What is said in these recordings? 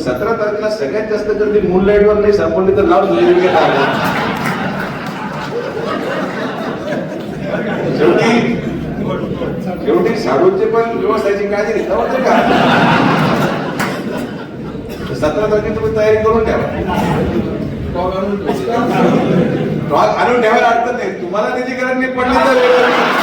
सतरा तारखेला सगळ्यात जास्त गर्दी मून वर नाही सापडली तर वेगवेगळे शेवटी शेवटी साडूचे पण व्यवस्थाची काळजी होते का? सतरा तारखेला तुम्ही तयारी करून ठेवा. आणून ठेवायला अडचण नाही. तुम्हाला त्याची गरज नाही पडली तर वेगळं.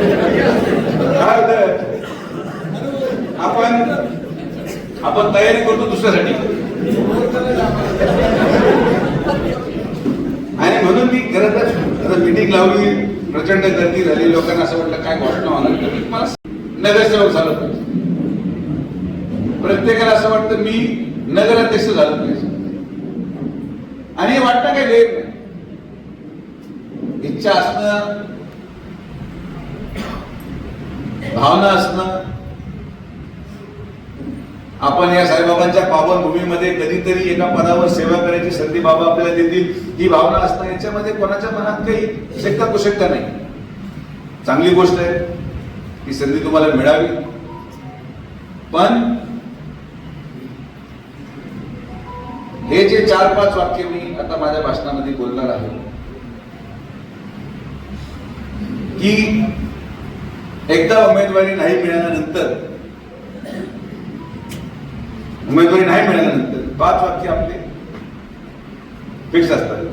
काय होतं? आपण आपण तयारी करतो दुसऱ्यासाठी. आणि म्हणून मी खरं मिटिंग मीटिंग लावली प्रचंड गर्दी झाली. लोकांना असं वाटलं काय घोषणा होणार? मला नगरसेवक झालं पाहिजे प्रत्येकाला असं वाटतं मी नगराध्यक्ष झालं पाहिजे. आणि हे वाटतं काय लेट नाही. इच्छा असणं भावना असणं आपण या साईबाबांच्या पावन भूमीमध्ये कधीतरी एका पदावर सेवा करायची संधी बाबा आपल्याला देतील. ही भावना असता याच्यामध्ये कोणाच्या मनात काही शक्का कुशक्का नाही. चांगली गोष्ट आहे. ही संधी तुम्हाला मिळावी. पण हे जे चार पाच वाक्य मी आता माझ्या भाषणामध्ये बोलणार आहे की एकदा उमेदवारी नाही मिळाल्यानंतर उमेदवारी नाही मिळाल्यानंतर पाच वाक्य आपले फिक्स असतात.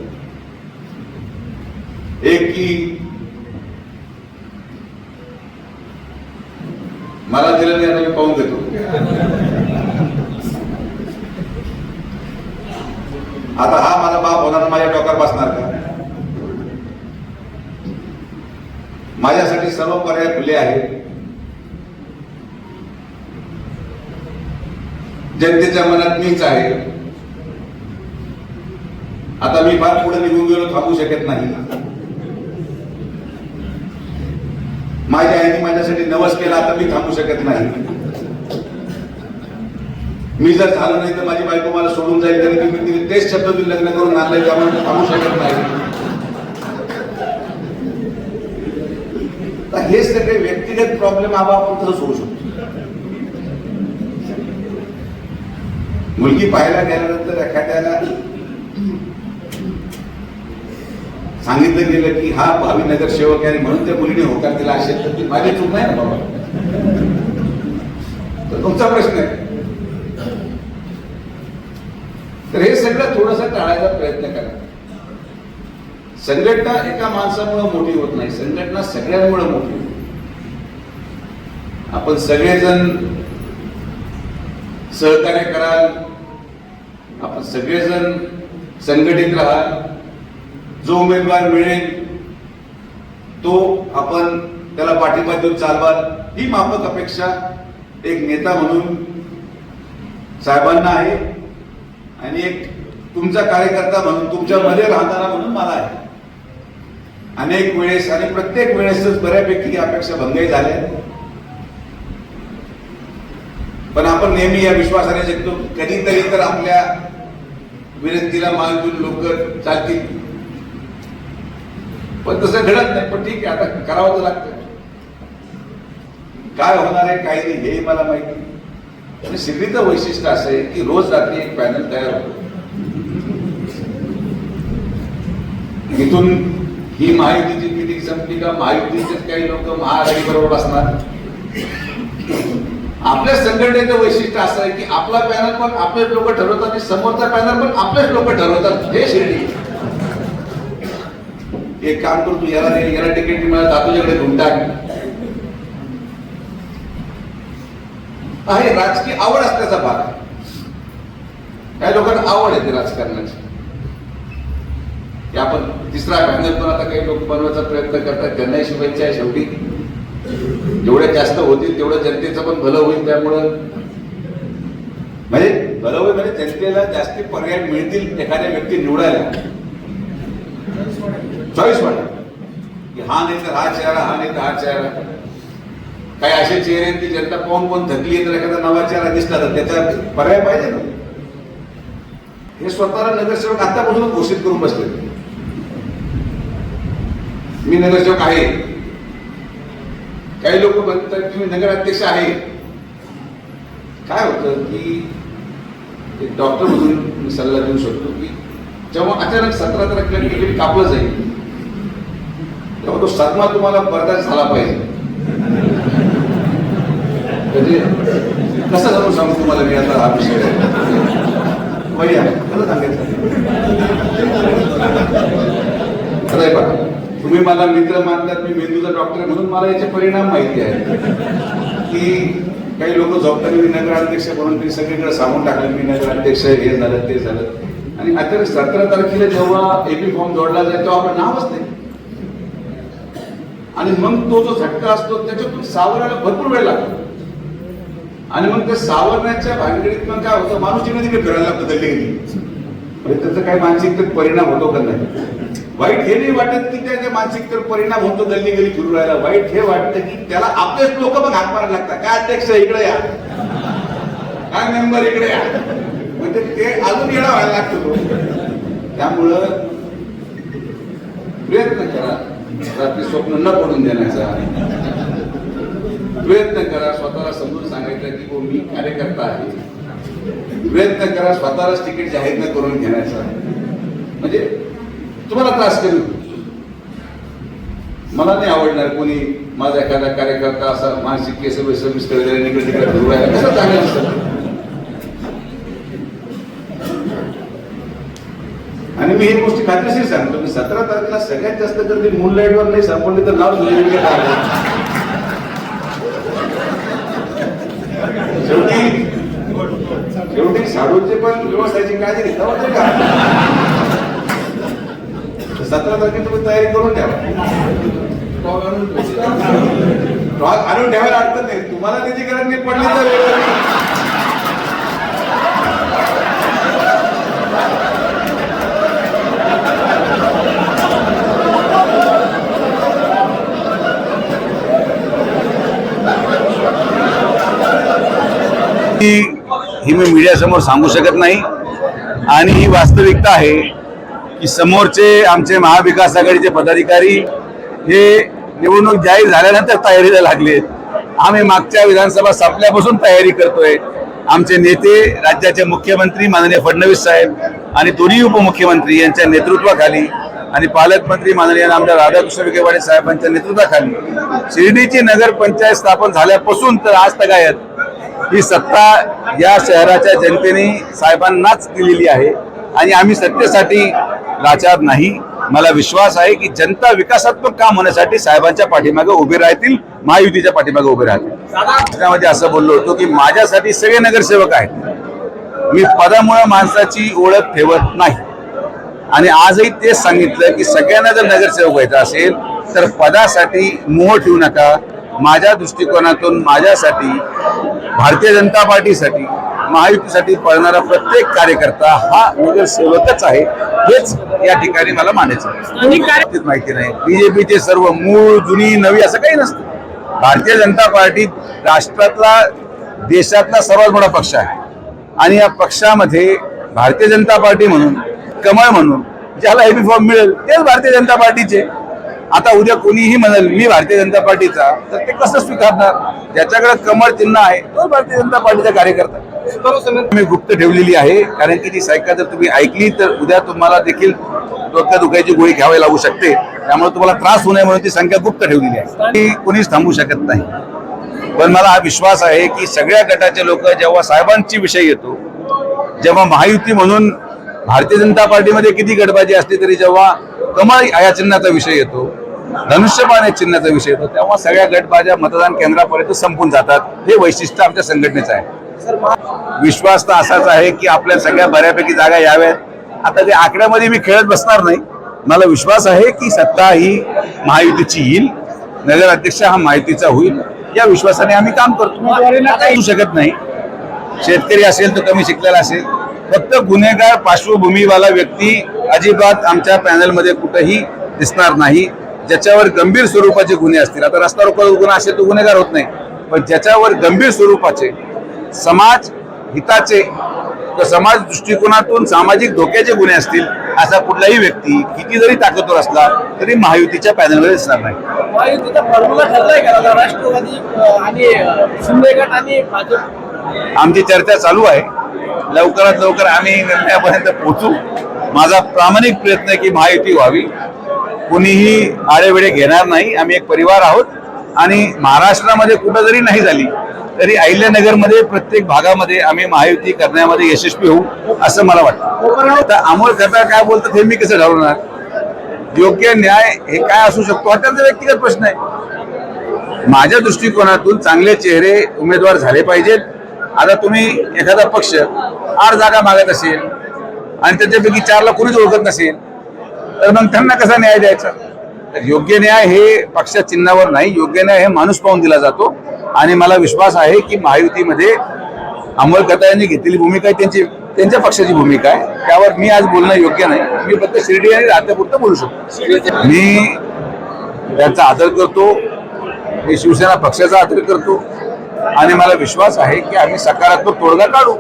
एक की मला दिलं नाही आता मी पाहून घेतो. आता हा माझा बाप होणार माझ्या डोक्यावर बसणार का? माझ्यासाठी सर्व पर्याय खुले आहेत. जनतेच्या मनात मीच आहे. आता मी फार पुढे निघून गेलो थांबू शकत नाही. माझ्या आईने माझ्यासाठी नवस केला आता मी थांबू शकत नाही. मी जर झालो नाही तर माझी बायको मला सोडून जाईल तरी मी तिने तेच मी लग्न करून आणलंय त्यामुळे थांबू शकत नाही. तर हे सगळे व्यक्तिगत प्रॉब्लेम आबा आपण कसं सोडू शकतो. मुलगी पाहायला गेल्यानंतर एखाद्याला सांगितलं गेलं की हा भावी नगरसेवक आहे म्हणून त्या मुलीने होकार दिला. असेल तर ती माझी चूक नाही ना बाबा. तर तुमचा प्रश्न आहे. तर हे सगळं थोडंसं टाळायचा प्रयत्न करा. संघटना एका माणसामुळे मोठी होत नाही संघटना सगळ्यांमुळे मोठी होते आपण सगळेजण सहकार्य कराल आपण सगळेजण संघटित राहा. जो उमेदवार मिळेल तो आपण त्याला पाठिंबा देऊन चालवाल. ही माफक अपेक्षा एक नेता म्हणून साहेबांना आहे. आणि एक तुमचा कार्यकर्ता म्हणून तुमच्यामध्ये राहणारा म्हणून मला आहे. अनेक वेळेस आणि प्रत्येक वेळेसच बऱ्यापैकी अपेक्षा भंगही झाल्या. पण आपण नेहमी या विश्वासाने जगतो. कधीतरी तर आपल्या विनंतीला मान देऊन लोक चालतील. पण तसं घडत नाही. पण ठीक आहे आता करावं तर लागतं. काय होणार आहे काही नाही हे मला माहिती आणि सिद्धीचं वैशिष्ट्य असं आहे की रोज रात्री एक पॅनल तयार होतो. इथून ही महायुतीची मिटिंग संपली का? महायुतीचे काही लोक महाआघाडी बरोबर बसणार. आपल्या संघटनेचं वैशिष्ट्य असं आहे की आपला पॅनल पण आपलेच लोक ठरवतात आणि समोरचा पॅनल पण आपलेच लोक ठरवतात. हे शिर्डी. एक काम करतो याला याला तिकीट मिळालं जा तुझ्याकडे घेऊन टाक. राजकीय आवड असण्याचा भाग. आहे काही लोकांना आवड आहे ते राजकारणाची. आपण तिसरा पॅनल पण आता काही लोक बनवायचा प्रयत्न करतात. त्यांनाही शुभेच्छा आहे शेवटी. जेवढ्या जास्त होतील तेवढं जनतेचं पण भलं होईल त्यामुळं. म्हणजे भलं होईल म्हणजे जनतेला जास्ती पर्याय मिळतील एखाद्या व्यक्ती निवडायला. चॉईस वाटेल की हा नाही तर हा चेहरा हा नाही तर हा चेहरा. काही असे चेहरे आहेत की जनता पाहून कोण थकली तर एखादा नवा चेहरा दिसला तर त्याचा पर्याय पाहिजे ना. हे स्वतःला नगरसेवक आतापासूनच घोषित करून बसले मी नगरसेवक आहे. काही लोक म्हणतात की मी नगराध्यक्ष आहे. काय होतं की एक डॉक्टर म्हणून मी सल्ला देऊ शकतो की जेव्हा अचानक सतरा तारखेला तिकीट कापलं जाईल. तेव्हा तो सदमा तुम्हाला बर्दाश्त झाला पाहिजे. म्हणजे कसं जाऊन सांगू तुम्हाला मी आता हा विषय? भैया खरं सांगायचं. खरं आहे बघा. तुम्ही मला मित्र मानतात मी मेंदूचा डॉक्टर म्हणून मला याचे परिणाम माहिती आहे की काही लोक झोपताना मी नगराध्यक्ष म्हणून ते सगळीकडे सांगून टाकले मी नगराध्यक्ष हे झालं ते झालं. आणि अचानक सतरा तारखेला जेव्हा एपी फॉर्म जोडला जाईल तेव्हा आपण नावच नाही. आणि मग तो जो झटका असतो त्याच्यातून सावरायला भरपूर वेळ लागतो. आणि मग ते सावरण्याच्या भानगडीत मग काय होतं माणूस तिकडे तिकडे फिरायला लागतो गल्ली म्हणजे त्याचा काही मानसिकतेत परिणाम होतो का नाही? वाईट हे नाही वाटत की त्याच्या मानसिकतेवर परिणाम होतो गल्ली गल्ली फिरू राहायला वाईट हे वाटतं की त्याला आपलेच लोक मग हात मारायला लागतात. काय अध्यक्ष इकडे या? काय मेंबर इकडे या? म्हणजे ते अजून येणं व्हायला लागतो त्यामुळं प्रयत्न करा. रात्री स्वप्न न पडून देण्याचा. प्रयत्न करा. स्वतःला समजून सांगायचं की हो, मी कार्यकर्ता आहे. प्रयत्न करा स्वतःलाच तिकीट जाहीर न करून घेण्याचा. म्हणजे तुम्हाला त्रास करू. मला नाही आवडणार कोणी माझा एखादा कार्यकर्ता असा मानसिक केस विसर्मिस निकडे तिकडे फिरू राहिला. कसं चांगलं दिसत? आणि मी हे गोष्टी खात्रीशीर सांगतो मी सतरा तारखेला सगळ्यात जास्त गर्दी मून वर नाही सापडली तर नाव शेवटी शेवटी साडूचे पण व्यवसायाची काळजी घेता वाटते का सतरा तारखेला तुम्ही तयारी करून ठेवा. स्टॉक आणून ठेवायला अडचण नाही. तुम्हाला त्याची गरज नाही पडली तर. ही मी मीडियासमोर सांगू शकत नाही. आणि ही वास्तविकता आहे की समोरचे आमचे महाविकास आघाडीचे पदाधिकारी हे निवडणूक जाहीर झाल्यानंतर तयारीला लागले आम्ही मागच्या विधानसभा संपल्यापासून तयारी करतोय. आमचे नेते राज्याचे मुख्यमंत्री माननीय फडणवीस साहेब आणि दोन्ही उपमुख्यमंत्री यांच्या नेतृत्वाखाली आणि पालकमंत्री माननीय आमदार राधाकृष्ण विखे पाटील साहेबांच्या नेतृत्वाखाली शिर्डीची नगर पंचायत स्थापन झाल्यापासून तर आज तगायत ही सत्ता या शहराच्या जनतेने साहेबांनाच दिलेली आहे. आणि आम्ही सत्तेसाठी लाचार नाही. मला विश्वास आहे की जनता विकासात्मक काम होण्यासाठी साहेबांच्या पाठीमागे उभे राहतील महायुतीच्या पाठीमागे उभे राहतील. त्यामध्ये असं बोललो होतो की माझ्यासाठी सगळे नगरसेवक आहेत. मी पदामुळे माणसाची ओळख ठेवत नाही. आणि आजही तेच सांगितलं की सगळ्यांना जर नगरसेवक व्हायचं असेल तर पदासाठी मोह ठेवू नका. माझ्या दृष्टिकोनातून माझ्यासाठी भारतीय जनता पार्टीसाठी महायुतीसाठी पळणारा प्रत्येक कार्यकर्ता हा नगरसेवकच आहे. हेच या ठिकाणी मला मानायचं माहिती नाही. बीजेपीचे सर्व मूळ जुनी नवी असं काही नसतं. भारतीय जनता पार्टी राष्ट्रातला देशातला सर्वात मोठा पक्ष आहे. आणि या पक्षामध्ये भारतीय जनता पार्टी म्हणून कमळ म्हणून ज्याला एबी फॉर्म मिळेल तेच भारतीय जनता पार्टीचे. आता उद्या कोणीही म्हणाल मी भारतीय जनता पार्टीचा तर ते कसं स्वीकारणार? ज्याच्याकडे कमळ चिन्ह आहे तो भारतीय जनता पार्टीचा कार्यकर्ता. मी गुप्त ठेवलेली आहे कारण की ती सायका जर तुम्ही ऐकली तर उद्या तुम्हाला देखील डोक्या दुखायची गोळी घ्यावी लागू शकते. त्यामुळे तुम्हाला त्रास होऊ नये म्हणून ती संख्या गुप्त ठेवलेली आहे. ती कोणीच थांबू शकत नाही. पण मला हा विश्वास आहे की सगळ्या गटाचे लोक जेव्हा साहेबांची विषय येतो जेव्हा महायुती म्हणून भारतीय जनता पार्टीमध्ये किती गटबाजी असली तरी जेव्हा कमळ या चिन्हाचा विषय येतो धनुष्यबाण या चिन्हाचा विषय येतो तेव्हा सगळ्या गटबाज्या मतदान केंद्रापर्यंत संपून जातात. हे वैशिष्ट्य आमच्या संघटनेचं आहे. विश्वास तर असाच आहे की आपल्या सगळ्या बऱ्यापैकी जागा याव्यात. आता ते आकड्यामध्ये मी खेळत बसणार नाही. मला विश्वास आहे की सत्ता ही महायुतीची येईल नगराध्यक्ष हा महायुतीचा होईल. या विश्वासाने आम्ही काम करतो. शकत नाही. शेतकरी असेल तर कमी शिकलेला असेल. फक्त गुन्हेगार पार्श्वभूमीवाला व्यक्ती अजिबात आमच्या पॅनलमध्ये कुठेही दिसणार नाही. ज्याच्यावर गंभीर स्वरूपाचे गुन्हे असतील. आता रस्ता रोको गुन्हा असेल तो गुन्हेगार होत नाही. पण ज्याच्यावर गंभीर स्वरूपाचे समाज हिताचे समाज दृष्टिकोनातून सामाजिक धोक्याचे गुन्हे असतील असा कुठलाही व्यक्ती किती जरी ताकदवर असला तरी महायुतीच्या पॅनलमध्ये दिसणार नाही. महायुतीचा फॉर्म्युला ठरलाय का दादा? राष्ट्रवादी अं, आणि अं, शिंदे गट आणि भाजप. आमची चर्चा चालू आहे. लवकरात लवकर आम्ही निर्णयापर्यंत पोहोचू. माझा प्रामाणिक प्रयत्न की महायुती व्हावी. कुणीही आडेवेडे घेणार नाही. आम्ही एक परिवार आहोत. आणि महाराष्ट्रामध्ये कुठं जरी नाही झाली तरी अहिल्यानगरमध्ये प्रत्येक भागामध्ये आम्ही महायुती करण्यामध्ये यशस्वी होऊ असं मला वाटतं. आता अमोल खताळ काय बोलतात हे मी कसं ठरवणार? योग्य न्याय हे काय असू शकतो? हा त्यांचा व्यक्तिगत प्रश्न आहे. माझ्या दृष्टिकोनातून चांगले चेहरे उमेदवार झाले पाहिजेत. आता तुम्ही एखादा पक्ष आठ जागा मागत असेल आणि त्याच्यापैकी चारला कोणीच ओळखत नसेल तर मग त्यांना कसा न्याय द्यायचा? तर योग्य न्याय हे पक्षा चिन्हावर नाही. योग्य न्याय हे माणूस पाहून दिला जातो. आणि मला विश्वास आहे की महायुतीमध्ये अमोल कथा यांनी घेतलेली भूमिका आहे त्यांची त्यांच्या पक्षाची भूमिका आहे. त्यावर मी आज बोलणं योग्य नाही. मी फक्त शिर्डी आणि राज्यापुरतं बोलू शकतो. मी त्यांचा आदर करतो. मी शिवसेना पक्षाचा आदर करतो. आणि मला विश्वास आहे की आम्ही सकारात्मक तोडगा काढू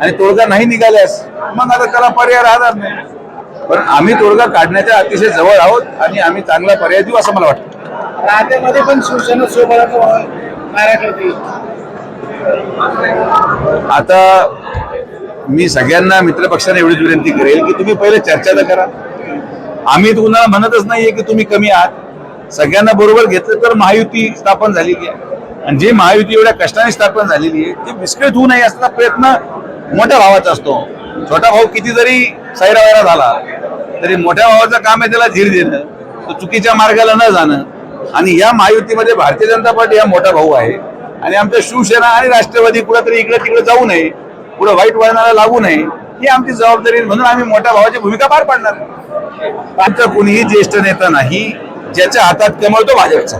आणि तोडगा नाही निघाल्यास मग आता त्याला पर्याय राहणार नाही. पण आम्ही तोडगा काढण्याच्या अतिशय जवळ आहोत आणि आम्ही चांगला पर्याय देऊ असं मला वाटतं. राज्यामध्ये पण शिवसेना सोबत आता मी सगळ्यांना मित्रपक्षांना एवढीच विनंती करेल की तुम्ही पहिले चर्चा तर करा. आम्ही तुम्हाला म्हणतच नाहीये की तुम्ही कमी आहात. सगळ्यांना बरोबर घेतलं तर महायुती स्थापन झालेली आहे. आणि जी महायुती एवढ्या कष्टाने स्थापन झालेली आहे ती विस्कळीत होऊ नये असा प्रयत्न मोठ्या भावाचा असतो. छोटा भाऊ किती जरी सैरावैरा झाला तरी मोठ्या भावाचं काम आहे त्याला धीर देणं तो चुकीच्या मार्गाला न जाणं. आणि या महायुतीमध्ये भारतीय जनता पार्टी हा मोठा भाऊ आहे. आणि आमच्या शिवसेना आणि राष्ट्रवादी कुठेतरी इकडे तिकडे जाऊ नये पुढे वाईट वळणाला लागू नये ही आमची जबाबदारी म्हणून आम्ही मोठ्या भावाची भूमिका पार पाडणार. आमचा कुणीही ज्येष्ठ नेता नाही ज्याच्या हातात कमळ तो भाजपचा.